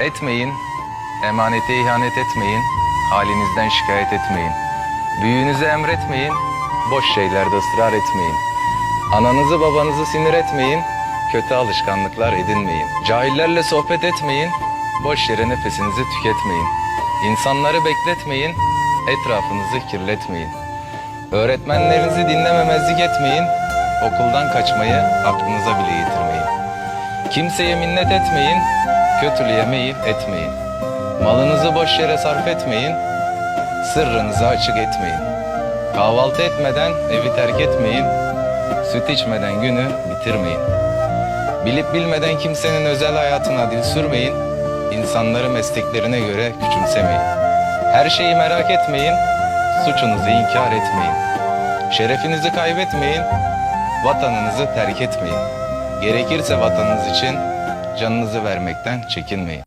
Etmeyin, emanete ihanet etmeyin, halinizden şikayet etmeyin. Büyüğünüzü emretmeyin, boş şeylerde ısrar etmeyin. Ananızı babanızı sinir etmeyin, kötü alışkanlıklar edinmeyin. Cahillerle sohbet etmeyin, boş yere nefesinizi tüketmeyin. İnsanları bekletmeyin, etrafınızı kirletmeyin. Öğretmenlerinizi dinlememezlik etmeyin, okuldan kaçmayı aklınıza bile getirmeyin. Kimseye minnet etmeyin, kötülüğe meyil etmeyin. Malınızı boş yere sarf etmeyin, sırrınızı açık etmeyin. Kahvaltı etmeden evi terk etmeyin, süt içmeden günü bitirmeyin. Bilip bilmeden kimsenin özel hayatına dil sürmeyin, insanları mesleklerine göre küçümsemeyin. Her şeyi merak etmeyin, suçunuzu inkar etmeyin. Şerefinizi kaybetmeyin, vatanınızı terk etmeyin. Gerekirse vatanınız için canınızı vermekten çekinmeyin.